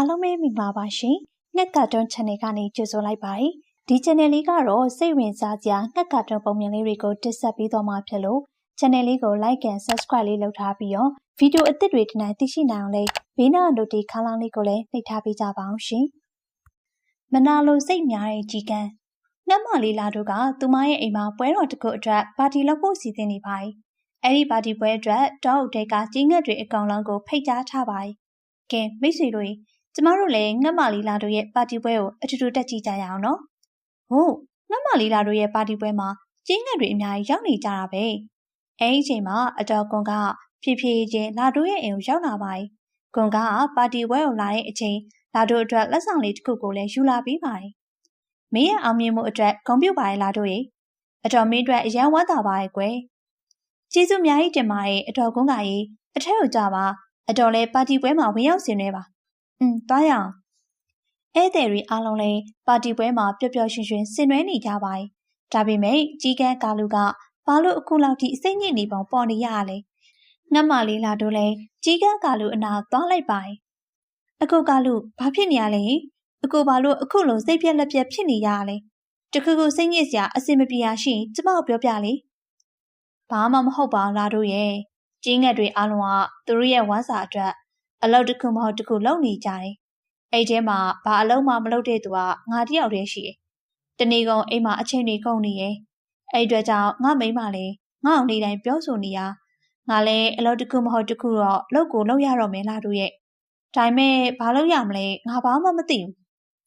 အားလုံးပဲမင်္ဂလာပါရှင်။ငှက်ကာတွန်း channel ကနေကြိုဆိုလိုက်ပါတယ်။ဒီ channel လေးကတော့စိတ်ဝင်စားစရာငှက်ကာတွန်းပုံမြင်လေးတွေကိုတင်ဆက်ပေးသွားမှာဖြစ်လို့ channel လေးကို like and subscribe လေးလုပ်ထားပြီးတော့ဗီဒီယိုအသစ်တွေဒီနေ့သိရှိနိုင်အောင်လေးဘေးနား notification ခန်းလေးကိုလည်းနှိပ်ထားပေးကြပါအောင်ရှင်။မနာလိုစိတ်များတဲ့ကြီးကန်းငှက်မလေးလာတို့ကသူမရဲ့အိမ်မှာပွဲတော်တစ်ခုအတွက်ပါတီလုပ်ဖို့စီစဉ်နေပါတယ်။အဲ့ဒီပါတီပွဲအတွက်တောအုပ်တဲကကြီးငှက်တွေအကောင်လုံးကိုဖိတ်ကြားထားပါတယ်။ကဲမိတ်ဆွေတို့ ကျမတို့လည်းငှက်မလီလာတို့ရဲ့ပါတီပွဲကိုအတူတူတက်ကြည့်ကြရအောင်နော်။ဟုတ်ငှက်မလီလာတို့ရဲ့ပါတီပွဲမှာကျင်းငှက်တွေအများကြီးရောက်နေကြတာပဲ။အဲဒီအချိန်မှာအတော်ကွန်ကဖြည်းဖြည်းချင်းလာတို့ရဲ့အိမ်ကိုရောက်လာပါတယ်။ကွန်ကပါတီပွဲကိုလာတဲ့အချိန်လာတို့အတွက်လက်ဆောင်လေးတစ်ခုကိုလည်းယူလာပေးပါတယ်။မင်းရဲ့အောင်မြင်မှုအတွက်ဂုဏ်ပြုပါရဲ့လာတို့ရဲ့အတော်မင်းအတွက်အရန်ဝမ်းသာပါရဲ့ကွယ်။ကျေးဇူးအများကြီးတင်ပါတယ်အတော်ကွန်ကကြီးအထက်ကိုကြပါအတော်လဲပါတီပွဲမှာဝင်ရောက်ဆင်နေပါ။ อืมသွားရအောင်။ဧည့်သည်တွေအားလုံးလည်းပါတီပွဲမှာပျော်ပျော်ရွှင်ရွှင်ဆင်နွှဲနေကြပါတယ်။ဒါပေမဲ့ကြီးကန်းကာလူကဘာလို့အခုလောက်ထိစိတ်ညစ်နေပုံပေါ်နေရလဲ။ငတ်မလေးလာတို့လည်းကြီးကန်းကာလူအနာသွားလိုက်ပါတယ်။အကိုကာလူဘာဖြစ်နေရလဲ။အကိုဘာလို့အခုလိုစိတ်ပြက်လက်ပြက်ဖြစ်နေရလဲ။တခုခုစိတ်ညစ်စရာအစင်မပြေရရှိရင်ကျမကိုပြောပြလေ။ဘာမှမဟုတ်ပါလားတို့ရဲ့။ကြီးငတ်တွေအားလုံးကသူတို့ရဲ့ဝမ်းစာအတွက် အလုပ်တစ်ခုမဟုတ်တစ်ခုလုပ်နေကြတယ်။အဲ့ထဲမှာဘာအလုပ်မှမလုပ်တဲ့သူကငါတယောက်တည်းရှိတယ်။တနေ့ကုန်အိမ်မှာအချိန်တွေကုန်နေရဲ့။အဲ့အတွက်ကြောင့်ငါမိမလည်းငါ့အောင်နေတိုင်းပြောဆိုနေရငါလည်းအလုပ်တစ်ခုမဟုတ်တစ်ခုတော့လုပ်ကိုလုပ်ရတော့မယ်လားတို့ရဲ့။ဒါပေမဲ့ဘာလုပ်ရမလဲငါဘာမှမသိဘူး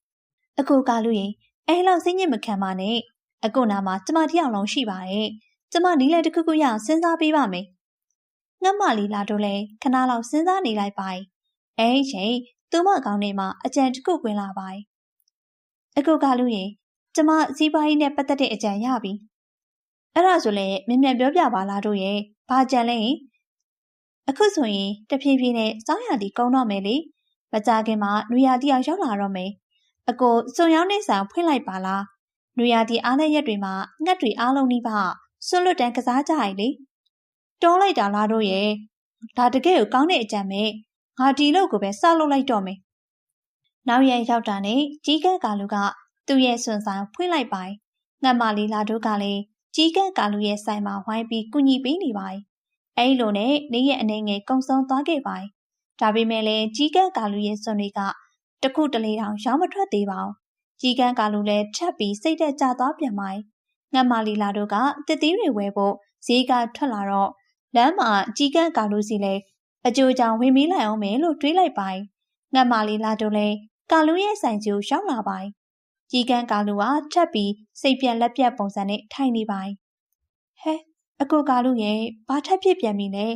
။အခုကလူရင်အဲ့လောက်စိတ်ညစ်မခံပါနဲ့။အခုနာမှာကျမတယောက်လုံးရှိပါတယ်။ကျမနီးလည်းတစ်ခုခုရအောင်စဉ်းစားပေးပါမယ်။ ငတ်မလီလာတို့လည်းခဏလောက်စဉ်းစားနေလိုက်ပါ။အဲဒီချိန်သူမကောင်းနေမှာအကြံတစ်ခုဝင်လာပါ යි ။အခုကလူရင်ကျမစီးပွားရေးနဲ့ပတ်သက်တဲ့အကြံရပြီ။အဲ့ဒါဆိုလည်းမြင်မြန်ပြောပြပါလားတို့ရဲ့။ဘာကြံလဲ။အခုဆိုရင်တဖြည်းဖြည်းနဲ့စောင်းရတီကုန်းတော့မယ်လေ။မကြခင်မှာနွေရာတီအောင်ရောက်လာတော့မယ်။အကိုစုံရောင်းနေဆောင်ဖွင့်လိုက်ပါလား။နွေရာတီအားတဲ့ရက်တွေမှာငှက်တွေအားလုံးနှိပါဆွလွတ်တန်းကစားကြရလေ။ တွန်းလိုက်တာလားတို့ရဲ့။ဒါတကယ်ကိုကောင်းတဲ့အကြံပဲ။ငါဒီလောက်ကိုပဲစလုပ်လိုက်တော့မယ်။နောက်ရရောက်တာနဲ့ကြီးကန်းကာလူကသူ့ရဲ့စွန်ဆိုင်ဖွင့်လိုက်ပါ။ငတ်မလေးလာတို့ကလည်းကြီးကန်းကာလူရဲ့ဆိုင်မှာဝိုင်းပြီးကူညီပေးနေပါ။အဲဒီလိုနဲ့နေ့ရက်အနေငယ်ကုံဆုံးသွားခဲ့ပါ။ဒါပေမဲ့လည်းကြီးကန်းကာလူရဲ့စွန်တွေကတခုတလေတောင်ရောင်းမထွက်သေးပါဘူး။ကြီးကန်းကာလူလည်းထပ်ပြီးစိတ်သက်ကြသွားပြန်ပါ။ငတ်မလီလာတို့ကတစ်သီးတွေဝယ်ဖို့ဈေးကထွက်လာတော့ လမ်းမှာကြီးကန်းကာလူစီလည်းအကျိုးကြောင့်ဝင်မေးလိုက်အောင်မယ်လို့တွေးလိုက်ပိုင်ငတ်မာလီလာတို့လည်းကာလူရဲ့ဆိုင်ကျိုးရောက်လာပိုင်ကြီးကန်းကာလူကထပ်ပြီးစိတ်ပြက်လက်ပြက်ပုံစံနဲ့ထိုင်နေပိုင်ဟဲအကိုကာလူရဲ့ဘာထပ်ဖြစ်ပြန်ပြီလဲ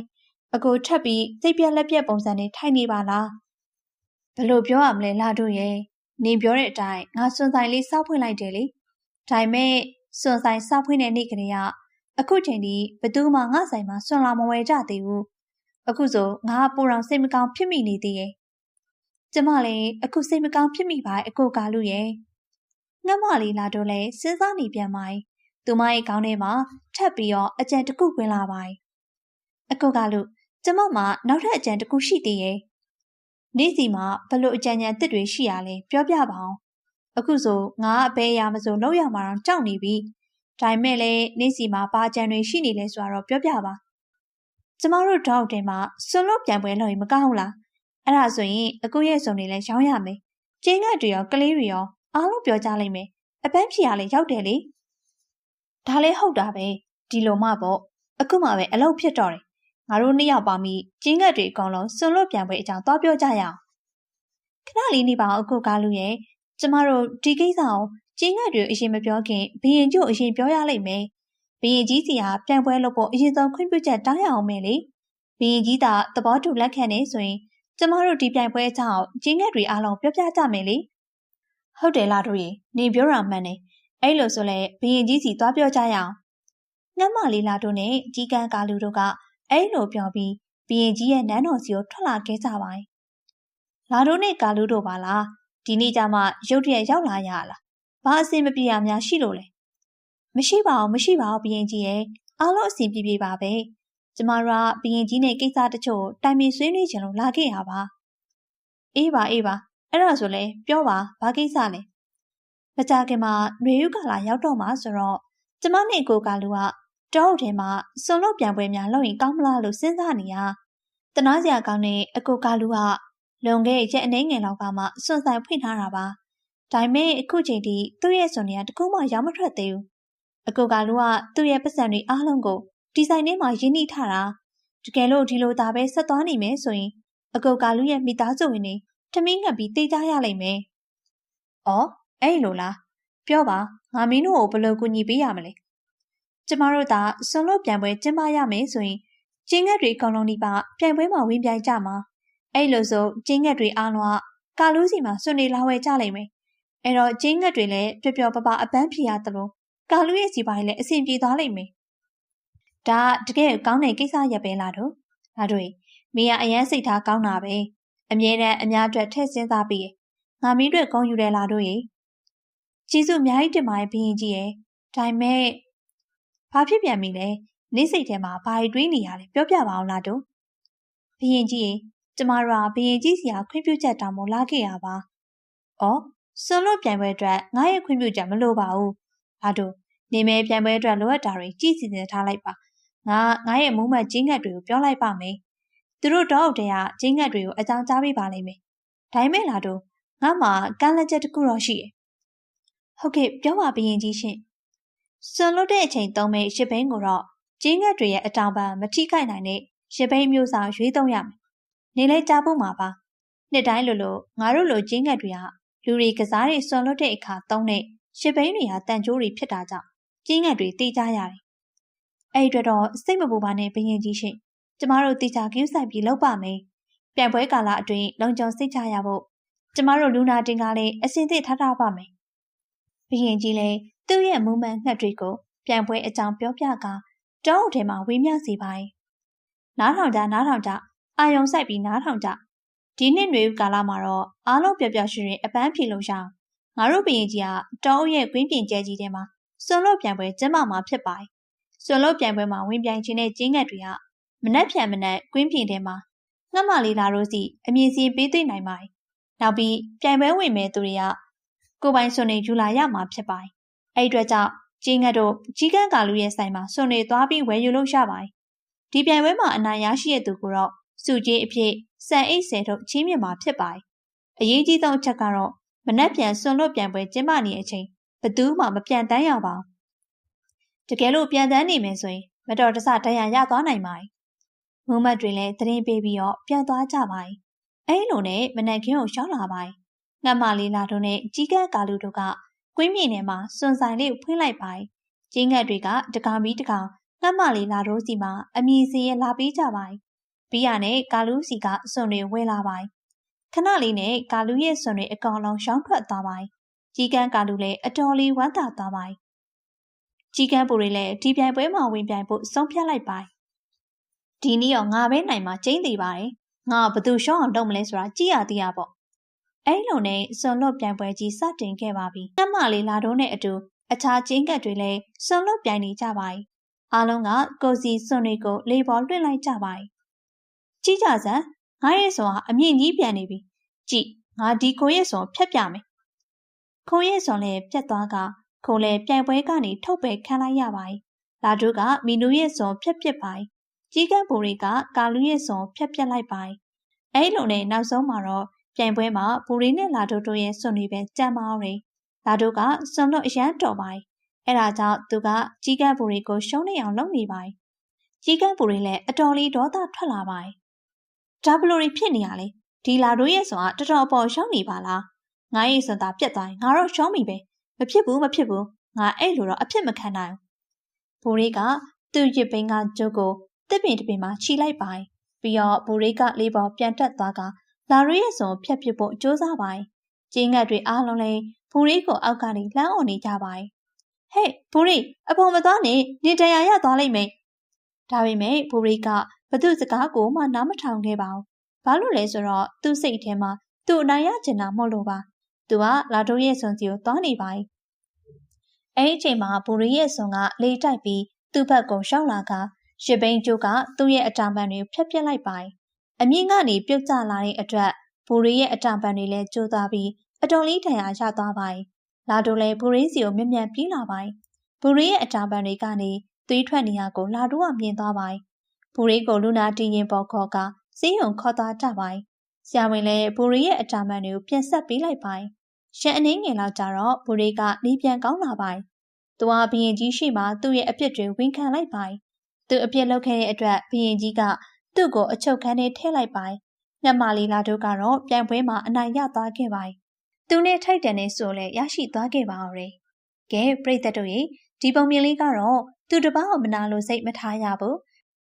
အကိုထပ်ပြီးစိတ်ပြက်လက်ပြက်ပုံစံနဲ့ထိုင်နေပါလားဘယ်လိုပြောရမလဲလာတို့ရဲ့နေပြောတဲ့အတိုင်းငါစွန်ဆိုင်လေးစောက်ဖွင့်လိုက်တယ်လေဒါပေမဲ့စွန်ဆိုင်စောက်ဖွင့်တဲ့နေ့ကလေးက အခုချိန်ဒီဘသူမှငါဆိုင်မှာစွန်လာမဝယ်ကြသေးဘူးအခုဆိုငါပူတော်စိတ်မကောင်းဖြစ်မိနေသေးရဲ့ကျမလည်းအခုစိတ်မကောင်းဖြစ်မိပါအကိုကားလို့ရဲ့ငတ်မလေးလာတော့လဲစဉ်းစားနေပြန်ပါသူမရဲ့ခေါင်းထဲမှာထပ်ပြီးတော့အကြံတစ်ခုဝင်လာပါအကိုကားလို့ကျမမှနောက်ထပ်အကြံတစ်ခုရှိသေးရဲ့နေ့စီမှာဘလို့အကြံဉာဏ်တစ်တွေရှိရလဲပြောပြပါအောင်အခုဆိုငါအဘဲရမစိုးလောက်ရမှာတော့ကြောက်နေပြီ ဒါပေမဲ့လည်းနေ့စီမှာပါကြံတွေရှိနေလဲဆိုတော့ပြောပြပါကျမတို့ဒေါက်တင်မှာဆွလွတ်ပြန်ပွဲလို့ရင်မကောင်းလားအဲ့ဒါဆိုရင်အကူရဲ့စုံတွေလည်းရောင်းရမယ်ကျင်းကတွေရောကလေးတွေရောအားလုံးပြောကြလိမ့်မယ်အပန်းဖြေရလည်းရောက်တယ်လေဒါလည်းဟုတ်တာပဲဒီလိုမှပေါ့အခုမှပဲအလုပ်ဖြစ်တော့တယ်ငါတို့နှစ်ယောက်ပါမိကျင်းကတွေအကုန်လုံးဆွလွတ်ပြန်ပွဲအကြောင်းသွားပြောကြရအောင်ခဏလေးနေပါအောင်အခုကားလူရဲ့ကျမတို့ဒီကိစ္စကို ကျင်းကတွေအရင်မပြောခင်ဘီရင်ကျို့အရင်ပြောရလိမ့်မယ်ဘီရင်ကြီးစီဟာပြန်ပွဲလုပ်ဖို့အရင်ဆုံးခွင့်ပြုချက်တောင်းရအောင်မယ်လေဘီရင်ကြီးသာသဘောတူလက်ခံနေဆိုရင်ကျမတို့ဒီပြိုင်ပွဲအကြောင်းကျင်းငက်တွေအားလုံးပြောပြကြမယ်လေဟုတ်တယ်လားတို့ရေနေပြောတာမှန်တယ်အဲ့လိုဆိုလဲဘီရင်ကြီးစီသွားပြောကြရအောင်ငတ်မလေးလာတို့နဲ့ကြီးကန်းကာလူတို့ကအဲ့လိုပြောပြီးဘီရင်ကြီးရဲ့နန်းတော်စီကိုထွက်လာခဲ့ကြပါ යි လာတို့နဲ့ကာလူတို့ပါလားဒီနေ့ကျမှရုတ်တရက်ရောက်လာရလား ဘာအဆင်မပြေရများရှိလို့လဲမရှိပါဘူးမရှိပါဘူးဘရင်ကြီးရဲ့အားလုံးအဆင်ပြေပြေပါပဲကျမတို့ကဘရင်ကြီးနဲ့ကိစ္စတချို့တိုင်ပင်ဆွေးနွေးချင်လို့လာခဲ့ရပါအေးပါအေးပါအဲ့ဒါဆိုလဲပြောပါဘာကိစ္စလဲမကြခင်မှာຫນွေယူကလာရောက်တော့မှဆိုတော့ကျမနဲ့ကိုကလူကတောအုပ်ထဲမှာစုံလို့ပြန်ပွဲများလုပ်ရင်ကောင်းမလားလို့စဉ်းစားနေရတနာစရာကောင်းတဲ့အကိုကလူကလွန်ခဲ့ရက်အနေငယ်လောက်ကမှစွန့်ဆိုင်ဖွင့်ထားတာပါ ဒါပေမဲ့အခုချိန်ထိသူ့ရဲ့စွန်တွေကတကူမှရောက်မထွက်သေးဘူးအကိုကလူကသူ့ရဲ့ပတ်စံတွေအားလုံးကိုဒီဇိုင်းထဲမှာရင်းနှီးထားတာတကယ်လို့ဒီလိုသာပဲဆက်သွားနိုင်မယ်ဆိုရင်အကုတ်ကာလူရဲ့မိသားစုဝင်တွေထမင်းငတ်ပြီးတေးကြရလိမ့်မယ်။အော်အဲ့လိုလားပြောပါငါမင်းတို့ကိုဘယ်လိုကူညီပေးရမလဲ။ကျမတို့သာစွန်လို့ပြန်ပွဲကျင်းပရမယ်ဆိုရင်ကျင်းငတ်တွေအကောင်လုံးဒီပါပြန်ပွဲမှာဝင်ပြိုင်ကြမှာအဲ့လိုဆိုကျင်းငတ်တွေအားလုံးကကာလူးစီမှာစွန်နေလာဝဲကြလိမ့်မယ်။ အဲ့တော့ကျင်းငတ်တွေလည်းပျော်ပျော်ပပအပန်းဖြေရသလိုကာလူးရဲ့စီပိုင်းလည်းအဆင်ပြေသွားလိမ့်မယ်။ဒါတကယ်ကောင်းတဲ့ကိစ္စရပ်ပဲလားတို့။ဒါတို့မင်းကအရန်စိတ်ထားကောင်းတာပဲအမြဲတမ်းအများအတွက်ထည့်စဉ်းစားပြီးငါမင်းတို့ကောင်းယူတယ်လားတို့ရေကျေးဇူးအများကြီးတင်ပါတယ်ဘရင်ကြီးရဲ့ဒါပေမဲ့ဘာဖြစ်ပြန်ပြီလဲနေစိတ်ထဲမှာဘာတွေးနေရလဲပြောပြပါအောင်လားတို့ဘရင်ကြီးရေကျမတို့ကဘရင်ကြီးစီကခွင့်ပြုချက်တောင်းမလာခဲ့ရပါ။အော် စွန်လို့ပြိုင်ပွဲအတွက်ငါရဲ့ခွင့်ပြုချက်မလိုပါဘူး။ဒါတို့နေမဲပြိုင်ပွဲအတွက်လိုအပ်တာတွေကြည့်စီစဉ်ထားလိုက်ပါ။ငါငါရဲ့မူးမှတ်ကြီးငတ်တွေကိုပြောလိုက်ပါမယ်သူတို့တောအုပ်တဲကကျင်းငတ်တွေကိုအကြောင်းကြားပေးပါလိမ့်မယ်။ဒါမဲ့လာတော့ငါမှကမ်းလက်ချက်တစ်ခုတော့ရှိတယ်။ဟုတ်ကဲ့ပြောပါဘရင်ကြီးရှင်။စွန်လွတ်တဲ့အချိန်သုံးမဲ့ရစ်ဘိန်းကိုတော့ကျင်းငတ်တွေရဲ့အတောင်ပံမထိခိုက်နိုင်တဲ့ရစ်ဘိန်းမျိုးစာရွေးသုံးရမယ်။နေလဲကြားဖို့မှာပါ။နှစ်တိုင်းလိုလိုငါတို့လိုကျင်းငတ်တွေက လူတွေကစားတွေစွန်လွတ်တဲ့အခါသုံးတဲ့ရစ်ဘိန်းတွေဟာတန်ကြိုးတွေဖြစ်တာကြောင့်ကျင်းငတ်တွေတေးကြရတယ်။အဲ့ဒီတော့စိတ်မပူပါနဲ့ဘရင်ကြီးရှင်ကျမတို့တေချာကင်းဆိုင်ပြီးလုပ်ပါမယ်။ပြန်ပွဲကာလအတွင်းလုံခြုံစိတ်ချရဖို့ကျမတို့လူနာတင်ကားလေးအစင်သစ်ထားထားပါမယ်။ဘရင်ကြီးလည်းသူ့ရဲ့မူမှန်ငှက်တွေကိုပြန်ပွဲအကြောင်းပြောပြကာတောအုပ်ထဲမှာဝေမျှစီပါရဲ့။နားထောင်ကြနားထောင်ကြအာယုံဆိုင်ပြီးနားထောင်ကြ ဒီနှစ်နွေဦးကာလမှာတော့အားလုံးပျော်ပျော်ရွှင်ရွှင်အပန်းဖြေလို့ရအောင်ငါတို့ဘရင်ကြီးကတောအုပ်ရဲ့ကွင်းပြင်ကျဲကြီးထဲမှာစွန်လို့ပြန်ပွဲကျင်းပမှာဖြစ်ပါတယ်။စွန်လို့ပြန်ပွဲမှာဝင်ပြိုင်ခြင်းတဲ့ကျင်းငတ်တွေကမနှက်ဖြန်မနှက်ကွင်းပြင်ထဲမှာငှက်မလေးလာတို့စီအမြင်စီပေးသိနိုင်ပါတယ်။နောက်ပြီးပြိုင်ပွဲဝင်မဲ့သူတွေကကိုပိုင်စွန်နေယူလာရမှာဖြစ်ပါတယ်။အဲ့အတွက်ကြောင့်ကြီးငတ်တို့ကြီးကန်းကာလူရဲ့ဆိုင်မှာစွန်နေသွားပြီးဝယ်ယူလို့ရပါတယ်။ဒီပြိုင်ပွဲမှာအနိုင်ရရှိတဲ့သူကိုတော့ စုကြီးအဖြစ်စံအိတ်ဆယ်တို့ချီးမြှင့်မှာဖြစ်ပါတယ်။အရေးကြီးဆုံးအချက်ကတော့မနှက်ပြန်စွန်လွတ်ပြန်ပွဲကျင်းပနေတဲ့အချိန်ဘသူမှမပြန်တမ်းရပါဘူး။တကယ်လို့ပြန်တမ်းနေမယ်ဆိုရင်မတော်တဆတရားရသွားနိုင်ပါတယ်။မူမတ်တွေလည်းတရင်ပေးပြီးတော့ပြန်သွားကြပါတယ်။အဲလိုနဲ့မနက်ခင်းကိုရှောက်လာပါတယ်။ငှက်မလေးလာတို့နဲ့ကြီးကဲကာလူတို့ကကွင်းမြေနယ်မှာစွန်ဆိုင်လေးကိုဖွင့်လိုက်ပါတယ်။ကြီးငှက်တွေကတကောင်ပြီးတကောင်ငှက်မလေးလာတို့စီမှာအမြင်စည်ရလာပေးကြပါတယ် ပြီးရနဲ့ကာလူစီကစွန်တွေဝဲလာပါ යි ။ခဏလေးနဲ့ကာလူရဲ့စွန်တွေအကောင်လုံးရှောင်းထွက်သွားပါ යි ။ကြီးကန်းကာလူလည်းအတော်လေးဝမ်းသာသွားပါ යි ။ကြီးကန်းပူတွေလည်းဒီပြိုင်ပွဲမှာဝင်ပြိုင်ဖို့ဆုံးဖြတ်လိုက်ပါ යි ဒီနေ့တော့ငါပဲနိုင်မှာကျင်းသေးပါတယ်ငါဘသူရှောင်းအောင်လုပ်မလဲဆိုတာကြည့်ရသေးရပေါ့အဲ့လိုနဲ့စွန်လွတ်ပြိုင်ပွဲကြီးစတင်ခဲ့ပါပြီ။နှမလေးလာတော့နဲ့အတူအခြားချင်းကတ်တွေလည်းစွန်လွတ်ပြိုင်နေကြပါ යි ။အားလုံးကကိုစီစွန်တွေကိုလေပေါ်လွှင့်လိုက်ကြပါ යි ။ ကြည့်ကြစမ်းငါရဲ့စွန်ဟာအမြင့်ကြီးပြန်နေပြီ။ကြည့်ငါဒီကိုရဲ့စွန်ဖြတ်ပြမယ်။ခုံရဲ့စွန်လည်းပြတ်သွားကခုံလည်းပြိုင်ပွဲကနေထုတ်ပယ်ခံလိုက်ရပါ යි ။လာတို့ကမီနူရဲ့စွန်ဖြတ်ပစ်ပါ යි ကြီးကပ်ဘူတွေကကာလူရဲ့စွန်ဖြတ်ပြက်လိုက်ပါ။အဲ့လိုနဲ့နောက်ဆုံးမှာတော့ပြိုင်ပွဲမှာဘူရီနဲ့လာတိုတိုရဲ့စွန်တွေပဲကြံမအောင်တယ်။လာတိုကစွန်လို့အရန်တော်ပါ။အဲ့ဒါကြောင့်သူကကြီးကပ်ဘူတွေကိုရှုံးနေအောင်လုပ်နေပါ။ကြီးကပ်ဘူတွေလည်းအတော်လေးဒေါသထွက်လာပါ။ ဒါဘလိုတွေဖြစ်နေရလဲ။ဒီလာတိုရဲ့စွန်ကတော်တော်အပေါ်ရှုံးနေပါလား။ငါရဲ့စွန်သာပြက်သွားရင်ငါတော့ရှုံးပြီပဲ။မဖြစ်ဘူးမဖြစ်ဘူး။ငါအဲ့လိုတော့အဖြစ်မခံနိုင်ဘူး။ဘူရီကသူ့ရစ်ပင်းကကျုပ်ကိုတစ်ပင်တစ်ပင်မှာခြိလိုက်ပါပြီးတော့ဘူရိကလေးပေါ်ပြန်တက်သွားကလာရီရဲ့စုံဖြတ်ပစ်ဖို့ကြိုးစားပါကျင်းငတ်တွေအားလုံးလည်းဘူရိကိုအောက်ကနေလှမ်းអော်နေကြပါဟဲ့ဘူရိအပေါ်မသွားနဲ့နေတရားရသွားလိမ့်မယ်ဒါပေမဲ့ဘူရိက ဘသူစကားကိုမှနားမထောင်ခဲ့ပါဘူးဘာလို့လဲဆိုတော့သူ့စိတ်ထဲမှာသူ့အနိုင်ရချင်တာမဟုတ်လို့ပါသူကလာတိုးရဲ့စွန်စီကိုသွားနေပါအဲ့ဒီအချိန်မှာဘူရိရဲ့စွန်ကလေတိုက်ပြီးသူ့ဘက်ကိုရှောက်လာကရှစ်ဘိန်းကျိုးကသူ့ရဲ့အတားပံတွေဖျက်ပစ်လိုက်ပါအမြင့်ကနေပြုတ်ကျလာတဲ့အတွက် ဘူရီရဲ့အတံပံတွေလည်းကျိုးသွားပြီးအတော်လေးထန်ရာရသွားပါ යි လာတို့လည်းဘူရီစီကိုမြင်မြန်ပြေးလာပါ යි ဘူရီရဲ့အတံပံတွေကနေသွေးထွက်နေရကိုလာတို့ကမြင်သွားပါ යි ဘူရီကိုလူနာတီရင်ပေါ်ခေါ်ကစီးုံခေါ်သွားကြပိုင်းဆရာဝန်လည်းဘူရီရဲ့အတာမန်တွေကိုပြင်ဆက်ပေးလိုက်ပိုင်းရှန်အနေငယ်လောက်ကြတော့ဘူရီကနေပြန်ကောင်းလာပိုင်းသူဟာဘရင်ကြီးရှိမှသူ့ရဲ့အပြစ်တွေဝန်ခံလိုက်ပိုင်းသူအပြစ်လုပ်ခဲ့တဲ့အတွက်ဘရင်ကြီးကသူ့ကိုအချုပ်ခန်းထဲထည့်လိုက်ပိုင်းညမလီလာတို့ကတော့ပြိုင်ပွဲမှာအနိုင်ရသွားခဲ့ပိုင်းသူနဲ့ထိုက်တန်နေဆိုလဲရရှိသွားခဲ့ပါအောင်။ကဲပြိသက်တို့ရေဒီပုံမြင်လေးကတော့သူတပားကိုမနာလို့စိတ်မထားရဘူး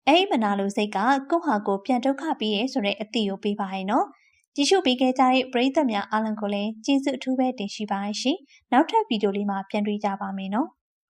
အဲ့မနာလို့စိတ်ကကိုယ့်ဟာကိုယ်ပြန်ဒုက္ခပြီးရဲဆိုတဲ့အသည့်ကိုပေးပါရဲ့နော်။ကြည့်ရှုပေးခဲ့ကြတဲ့ပရိသတ်များအားလုံးကိုလည်းကျေးဇူးအထူးပဲတင်ရှိပါရှင်။နောက်ထပ်ဗီဒီယိုလေးမှာပြန်တွေ့ကြပါမယ်နော်။